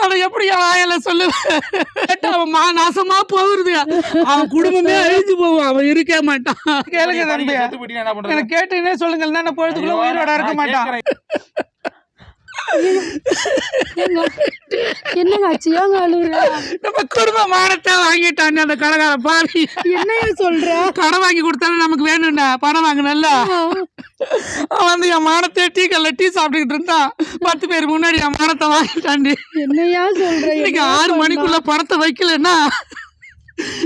நான் எப்படி என் வாயில சொல்லுவேன் கேட்டா அவன் மா நாசமா போகுது அவன் குடும்பமே அழிஞ்சு போவான் அவன் இருக்கவே மாட்டான். கேளுங்க தம்பி? எனக்கு கேட்டீங்கன்னே சொல்லுங்க இல்லைன்னா பொழுதுக்குள்ள உயிரோட இருக்க மாட்டான். என்னங்க ஆச்சு? ஏங்க அழுகுற நம்ம குடும்ப மானத்தை வாங்கிட்டான் அந்த கடைக்கார பாவி என்னைய சொல்ற? கடன் வாங்கி கொடுத்தாலும் நமக்கு வேணும்டா. பணம் வாங்கினல்ல அவன் வந்து என் மானத்தை டீ கல்ல டீ சாப்பிட்டுக்கிட்டு இருந்தான். பத்து பேர் முன்னாடி என் மானத்தை வாங்கிட்டாண்டி என்னையா சொல்ற? இன்னைக்கு ஆறு? மணிக்குள்ள பணத்தை வைக்கலன்னா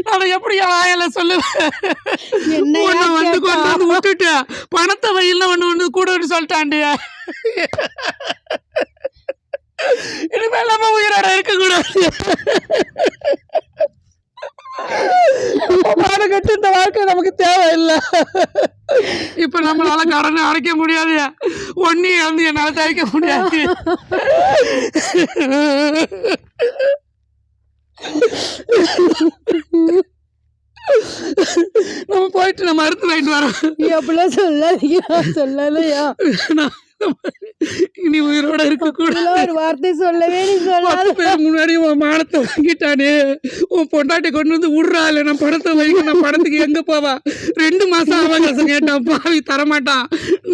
நான் எப்படி வாயில சொல்லுவேன்? உன்னை வந்து? கொண்டு வந்து விட்டுட்டு பணத்தை வையில ஒண்ணு வந்து கூட சொல்லிட்டாண்டி இனிமேல் நம்ம உயிரோட இருக்க கூடாது கட்டு இந்த வாழ்க்கை நமக்கு தேவையில்லை. இப்ப நம்மளால கடனை அடைக்க முடியாது. ஒன்னி வந்து என்னால தவிக்க முடியாது. நம்ம போயிட்டு நம்ம மருந்து வாங்கிட்டு வரோம். நீ அப்படிலாம் சொல்லாதீங்க. சொல்லலையா? இனி உயிரோட இருக்க கூட ஒரு வார்த்தை சொல்லவே நீ சொல்லாத. பேர் முன்னாடி உன் மானத்தை வாங்கிட்டானே. உன் பொண்டாட்டி கொண்டு வந்து விட்றா இல்லை நான் பணத்தை வைங்க நான் பணத்துக்கு எங்க போவா? ரெண்டு மாசம் அவகாசம் கேட்டான் பாவி தரமாட்டான்.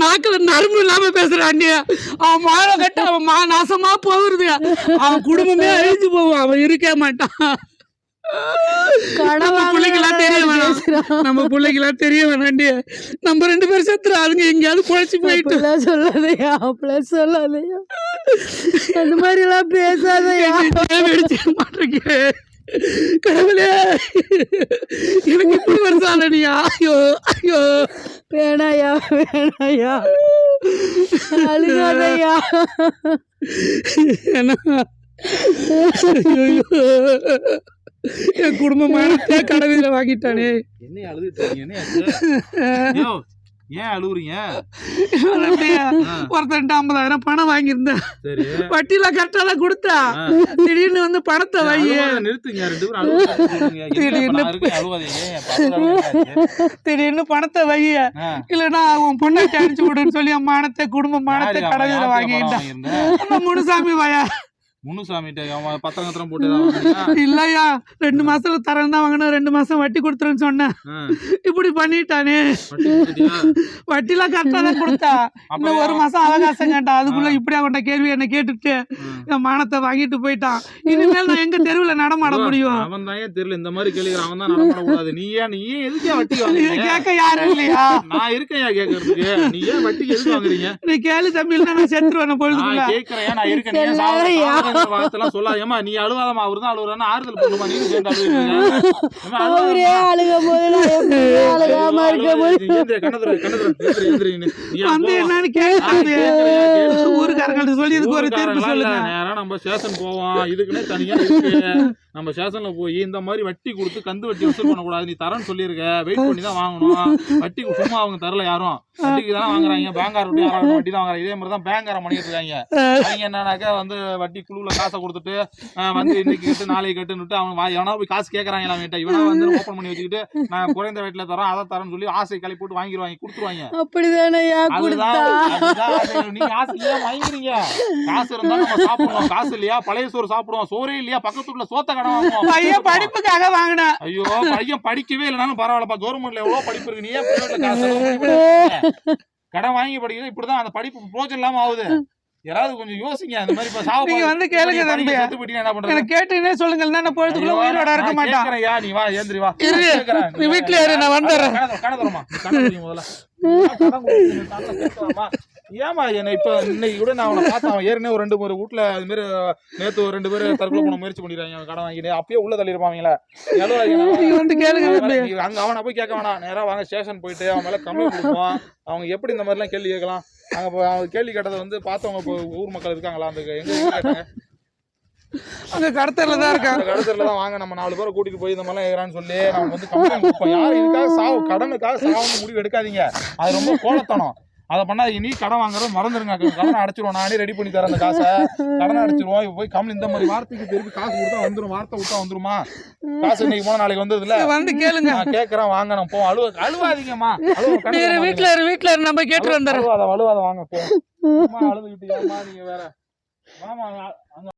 நாக்கில் நரம்பு இல்லாம பேசுறாண்டி அவன் மாலை கட்ட அவன் மா நாசமா போகுது அவன் குடும்பமே அழிஞ்சு போவான் அவன் இருக்கவே மாட்டான். நம்ம பிள்ளைக்கெல்லாம் தெரிய வேணாம். நம்ம பிள்ளைக்கெல்லாம் தெரிய வேணாண்டி. நம்ம ரெண்டு பேரும் செத்துரு அதுங்க எங்கேயாவது பொழைச்சி போயிட்டு. சொல்லாதயா அப்படிலாம் சொல்லாதயா அந்த மாதிரி எல்லாம் பேசாதயா வெடிச்சு மாட்டிருக்கே கடவுளே. எனக்கு இப்படி நீ ஐயோ ஐயோ. வேணாயா வேணாயா? அழுகாதயா? என்ன ஐயோ. என் குடும்பமான கடவுள வாங்கிட்டானே என்னைய அழுதுட்டு இருக்கீங்க? என்னைய அழுது? யோ, ஏன் அழுகுறீங்க ஒருத்தன்ட்டு ஐம்பதாயிரம் பணம் வாங்கியிருந்தேன் சரி வட்டியில கரெக்டாக தான் கொடுத்தா. திடீர்னு வந்து பணத்தை வை அழுவாத நிறுத்துங்க ரெண்டு பேரும் அழுவாத நிறுத்துங்க. என்ன இப்ப நான் இருக்கேன், அழுவாதீங்க. என் பக்கத்துல அழுவாதீங்க. திடீர்னு பணத்தை வை ஆ, இல்லைன்னா உன் பொண்ணாச்சி அடிச்சு விடுன்னு சொல்லி மானத்தை குடும்ப மானத்தை? கடவுள வாங்கிட்டான் முனுசாமி வயா முனுசாமிட்ட அவன் போட்டு? இல்லையா ரெண்டு மாசத்துல தரேன் தான் வாங்கினேன் ரெண்டு மாசம் வட்டி கொடுத்துருன்னு சொன்னேன். இப்படி பண்ணிட்டானே? வட்டிலாம் கரெக்டாக தான் கொடுத்தா. அப்ப இன்னும் ஒரு மாசம் அவகாசம் கேட்டான் அதுக்குள்ள இப்படி அவன்கிட்ட கேள்வி என்ன கேட்டுட்டு என் மானத்தை வாங்கிட்டு போயிட்டான். இனிமேல் நான் எங்க தெருவுல நடமாட முடியும்? அவன் தான் ஏன் தெரியல இந்த மாதிரி கேளுகிறான் அவன் தான் நடமாட கூடாது. நீ ஏன் நீ ஏன் எதுக்கே வட்டி இது வாங்குறீங்க? கேட்க யாரும் இல்லையா? நான் இருக்கேன் கேக்குறதுக்கு நீ ஏன் வட்டிக்கு எதுக்கு வாங்குறீங்க? நீ கேளு தம்பி இல்லைன்னா நான் செத்துருவேன் பொழுதுக்குள்ள. கேக்குறேன் நான் இருக்கேன் வார்த்தைலாம் சொல்லாதேம்மா நீ அழுவாதம்மா அவரு தான் அழுவுறான்னு ஆறுதல் பண்ணுமா நீ அவரே அழுவாதம்மா. அழுகும் இருக்க வந்து? என்னன்னு கேக்குறேன். ஊருக்காரங்கள்ட்ட சொல்லி இதுக்கு ஒரு தீர்ப்பு சொல்லுங்க. நேரா நம்ம ஸ்டேஷன் போவோம். இதுக்குன்னே தனியா இருக்கு. நம்ம ஸ்டேஷன்ல போய் இந்த மாதிரி வட்டி கொடுத்து கந்து வட்டி வசூல் பண்ணக்கூடாது. நீ தரேன்னு சொல்லியிருக்க. வெயிட் பண்ணி தான் வாங்கணும். வட்டி சும்மா அவங்க தரல யாரும். வட்டிக்கு தானே வாங்குறாங்க. பேங்கார் விட்டு யாராவது வட்டி தான் வாங்குறாங்க. இதே மாதிரி தான் பேங்காரம் பண்ணிட்டு இருக்காங்க. அவங்க என்னன்னாக்கா வந்து வட்டி குழுவுல காசை கொடுத்துட்டு வந்து இன்னைக்கு கட்டு நாளைக்கு கட்டுன்னுட்டு அவன் எவனா போய் காசு கேட்கறாங்க அவன்கிட்ட இவனா வந்து ஓப்பன் பண்ணி வச்சுக்கிட்டு நான் குறைந்த ரேட்ல தரேன் அதை தரேன்னு சொல்லி ஆசை கிளப்பி போட்டு வாங்கிடுவாங்க கொடுத்துருவாங்க. அது. நீங்க ஆசை ஏன் வாங்குறீங்க காசு இருந்தா நம்ம சாப்பிடுவோம் காசு இல்லையா? பழைய சோறு சாப்பிடுவோம். சோறே இல்லையா? பக்கத்து வீட்டுல சோத்த கடை பையன் படிப்புக்காக வாங்கினேன் ஐயோ பையன் படிக்கவே இல்லைனாலும் பரவாயில்லப்பா. கவர்மெண்ட்ல எவ்வளவு படிப்பு இருக்கு. நீ ஏன்? கடன் வாங்கி படிக்கிறது இப்படிதான். அந்த படிப்பு பிரோஜனம் இல்லாம ஆகுது. யாராவது கொஞ்சம் யோசிங்க. அந்த மாதிரி இப்ப சாவ நீங்க வந்து கேளுங்க தம்பி. என்ன பண்றது? எனக்கு சொல்லுங்க. நான் பொழுதுக்குள்ள உயிரோட இருக்க மாட்டான். கேட்கிறேன்யா, நீ வா ஏந்திரி வா. இரு. நீ வீட்டுல இரு, நான் வந்துடுறேன். கடன் தர- கடன் தரமா? நீ கடன் குடி முதல்ல. ஏம்மா என்னை இப்ப இன்னைக்கு கூட நான் அவனை பார்த்தேன். அவன் ஏற்கனவே ஒரு ரெண்டு மூணு வீட்டுல அது மாதிரி நேத்து ஒரு ரெண்டு பேர் தற்கொலை பண்ண முயற்சி பண்ணிடுறாங்க அவன் கடன் வாங்கிட்டு அப்பயே உள்ள நீ அங்க அவனை போய் கேட்க வேணாம். நேரா வாங்க ஸ்டேஷன் போயிட்டு அவன் மேல கம்ப்ளைண்ட் கொடுப்போம் அவங்க எப்படி இந்த மாதிரிலாம் கேள்வி கேட்கலாம்? அங்க அவங்க கேள்வி கேட்டதை வந்து பார்த்தவங்க இப்போ ஊர் மக்கள் இருக்காங்களா? அந்த எங்க கேட்டாங்க அங்க கடத்தல தான் இருக்கான் அந்த கடத்தல தான் வாங்க. நம்ம நாலு பேரை கூட்டிட்டு போய் இந்த மாதிரிலாம் இருக்கிறான்னு சொல்லி நம்ம வந்து கம்ப்ளைண்ட் கொடுப்போம். யாரும் இதுக்காக சாவு கடனுக்காக சாவுன்னு முடிவு எடுக்காதீங்க. அது ரொம்ப கோலத்தனம். அதை பண்ணாதீங்க நீ கடன் வாங்குறது மறந்துருங்க கடனை அடைச்சிருவோம். நானே ரெடி பண்ணி தரேன் அந்த காசை. கடனை அடைச்சிருவோம். இப்போ போய் கம்மல் இந்த மாதிரி வார்த்தைக்கு திருப்பி காசு கொடுத்தா வந்துரும். வார்த்தை விட்டா வந்துருமா? காசு இன்னைக்கு போன நாளைக்கு வந்ததுல வந்து கேளுங்க. நான் கேட்கறேன் வாங்க நான் போ. அழுவ அழுவாதீங்கம்மா. வீட்டுல இரு வீட்டுல நம்ம கேட்டு வந்துடுறேன். அழுவாத அழுவாத வாங்க போ. அழுதுகிட்டு நீங்க வேற அங்க